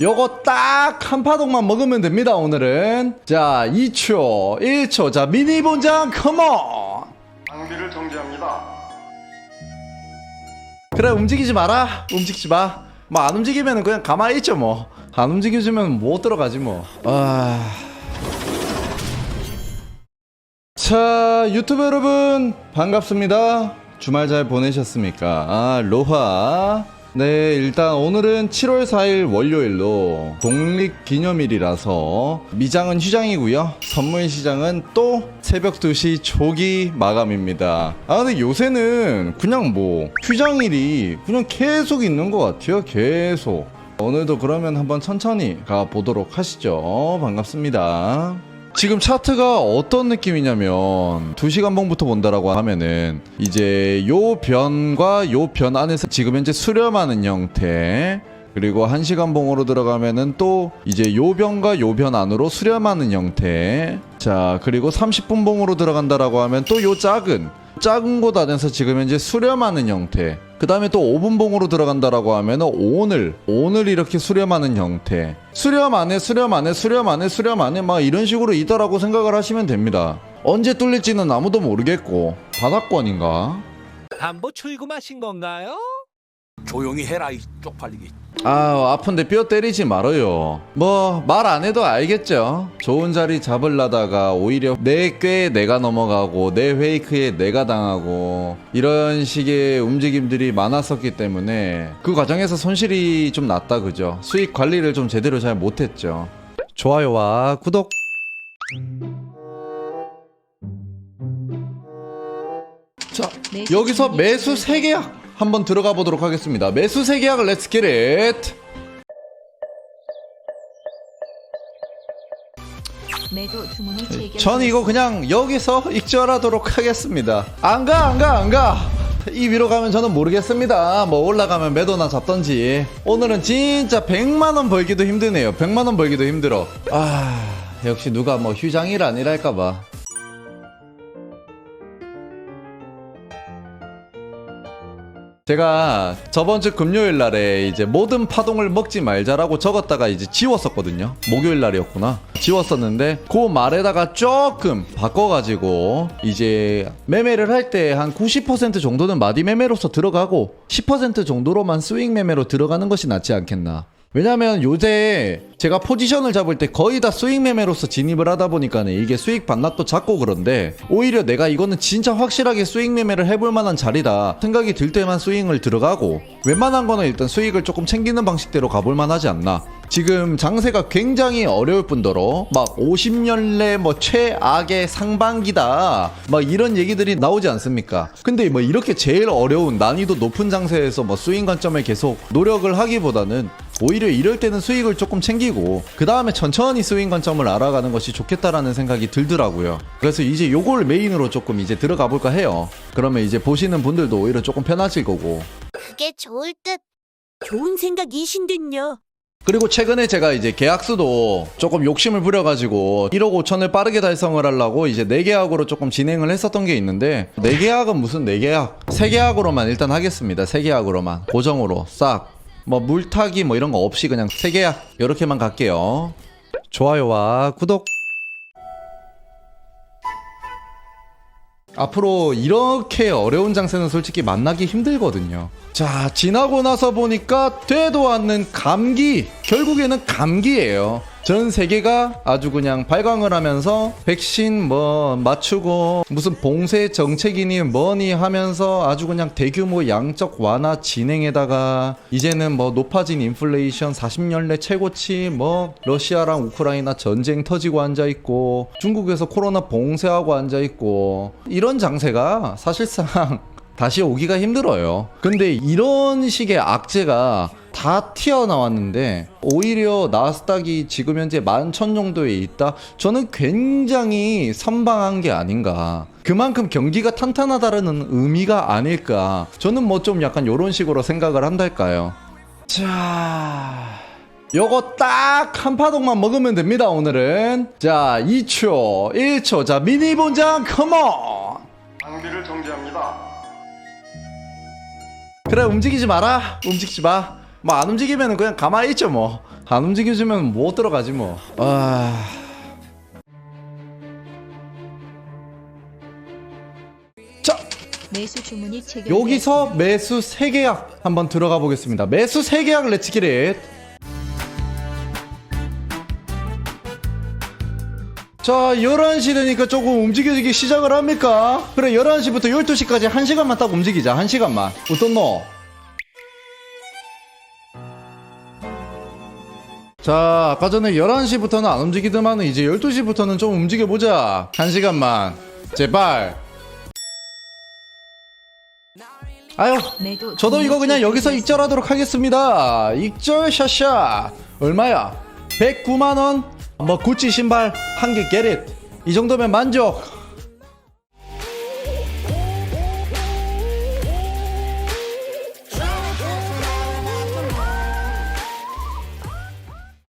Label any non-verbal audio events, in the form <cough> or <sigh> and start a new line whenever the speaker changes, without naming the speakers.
요거 딱 한 파동만 먹으면 됩니다 오늘은. 자 2초 1초. 자 미니 본장 컴온
장비를 정지합니다.
그래 움직이지 마라. 움직이지 마 뭐 안 움직이면 그냥 가만히 있죠 뭐. 안 움직여주면 못 들어가지 뭐. 아... 자 유튜브 여러분 반갑습니다. 주말 잘 보내셨습니까? 아 로하 네 일단 오늘은 7월 4일 월요일로 독립 기념일이라서 미장은 휴장이고요. 선물 시장은 또 새벽 2시 조기 마감입니다. 아 근데 요새는 그냥 뭐 휴장일이 그냥 계속 있는 것 같아요 계속. 오늘도 그러면 한번 천천히 가보도록 하시죠. 반갑습니다 지금 차트가 어떤 느낌이냐면 2시간 봉부터 본다라고 하면은 이제 요 변과 요 변 안에서 지금 현재 수렴하는 형태 그리고 1시간 봉으로 들어가면은 또 이제 요 변과 요 변 안으로 수렴하는 형태. 자 그리고 30분 봉으로 들어간다라고 하면 또 요 작은 작은 곳 안에서 지금 현재 수렴하는 형태 그 다음에 또 5분 봉으로 들어간다라고 하면은 오늘 오늘 이렇게 수렴하는 형태. 수렴 안에 수렴 안에 수렴 안에 수렴 안에 막 이런 식으로 있다라고 생각을 하시면 됩니다. 언제 뚫릴지는 아무도 모르겠고. 바닥권인가?
담보 출금하신 건가요?
조용히 해라 이 쪽팔리기
아 아픈데 뼈 때리지 말아요. 뭐 말 안 해도 알겠죠? 좋은 자리 잡으려다가 오히려 내 꾀에 내가 넘어가고 내 페이크에 내가 당하고 이런 식의 움직임들이 많았었기 때문에 그 과정에서 손실이 좀 났다 그죠? 수익 관리를 좀 제대로 잘 못했죠. 좋아요와 구독! 자 여기서 매수 3계약 한번 들어가 보도록 하겠습니다 매수 3계약을 렛츠 기릿. 전 이거 그냥 여기서 익절하도록 하겠습니다. 안 가, 안 가, 안 가. 이 위로 가면 저는 모르겠습니다. 뭐 올라가면 매도나 잡던지. 오늘은 진짜 100만원 벌기도 힘드네요. 100만원 벌기도 힘들어. 아, 역시 누가 뭐 휴장일 아니랄까봐. 제가 저번 주 금요일 날에 이제 모든 파동을 먹지 말자라고 적었다가 이제 지웠었거든요. 목요일 날이었구나. 지웠었는데 그 말에다가 조금 바꿔가지고 이제 매매를 할 때 한 90% 정도는 마디 매매로서 들어가고 10% 정도로만 스윙 매매로 들어가는 것이 낫지 않겠나. 왜냐면 요새 제가 포지션을 잡을 때 거의 다 스윙 매매로서 진입을 하다 보니까는 이게 수익 반납도 작고 그런데 오히려 내가 이거는 진짜 확실하게 스윙 매매를 해볼 만한 자리다 생각이 들 때만 스윙을 들어가고 웬만한 거는 일단 수익을 조금 챙기는 방식대로 가볼 만하지 않나 지금 장세가 굉장히 어려울 뿐더러 막 50년내 뭐 최악의 상반기다 막 이런 얘기들이 나오지 않습니까 근데 뭐 이렇게 제일 어려운 난이도 높은 장세에서 뭐 스윙 관점에 계속 노력을 하기보다는 오히려 이럴 때는 수익을 조금 챙기고 그 다음에 천천히 스윙 관점을 알아가는 것이 좋겠다라는 생각이 들더라고요. 그래서 이제 요걸 메인으로 조금 이제 들어가 볼까 해요. 그러면 이제 보시는 분들도 오히려 조금 편하실 거고.
그게 좋을 듯. 좋은 생각이신 듯요.
그리고 최근에 제가 이제 계약수도 조금 욕심을 부려가지고 1억 5천을 빠르게 달성을 하려고 이제 4계약으로 조금 진행을 했었던 게 있는데 4계약은 무슨 4계약? 3계약으로만 일단 하겠습니다. 3계약으로만. 고정으로 싹. 뭐 물타기 뭐 이런 거 없이 그냥 3계약 이렇게만 갈게요. 좋아요와 구독. 앞으로 이렇게 어려운 장세는 솔직히 만나기 힘들거든요. 자, 지나고 나서 보니까 되도 않는 감기. 결국에는 감기예요. 전 세계가 아주 그냥 발광을 하면서 백신 뭐 맞추고 무슨 봉쇄 정책이니 뭐니 하면서 아주 그냥 대규모 양적 완화 진행에다가 이제는 뭐 높아진 인플레이션 40년 내 최고치 뭐 러시아랑 우크라이나 전쟁 터지고 앉아 있고 중국에서 코로나 봉쇄하고 앉아 있고 이런 장세가 사실상 <laughs> 다시 오기가 힘들어요. 근데 이런 식의 악재가 다 튀어나왔는데 오히려 나스닥이 지금 현재 11,000 정도에 있다? 저는 굉장히 선방한 게 아닌가. 그만큼 경기가 탄탄하다는 의미가 아닐까. 저는 뭐 좀 약간 이런 식으로 생각을 한달까요. 자... 요거 딱 한 파동만 먹으면 됩니다 오늘은 자 2초 1초 자 미니 본장 컴온
장비를 정지합니다.
그래 움직이지 마라 움직이지 마 뭐 안 움직이면 그냥 가만히 있죠 뭐 안 움직여주면 못 들어가지 뭐. 아. 자,
매수 주문이 체결.
여기서 매수 3계약 한번 들어가 보겠습니다. 매수 3계약 렛츠기릿. 자, 11시 되니까 조금 움직여지기 시작을 합니까? 그래, 11시부터 12시까지 1시간만 딱 움직이자, 1시간만. 어떤 너? 자, 아까 전에 11시부터는 안 움직이더만은 이제 12시부터는 좀 움직여보자. 1시간만. 제발. 아유, 저도 이거 그냥 여기서. 익절하도록 하겠습니다. 익절 샤샤. 얼마야? 109만원? 뭐 구찌 신발 한 개 게릿. 이 정도면 만족.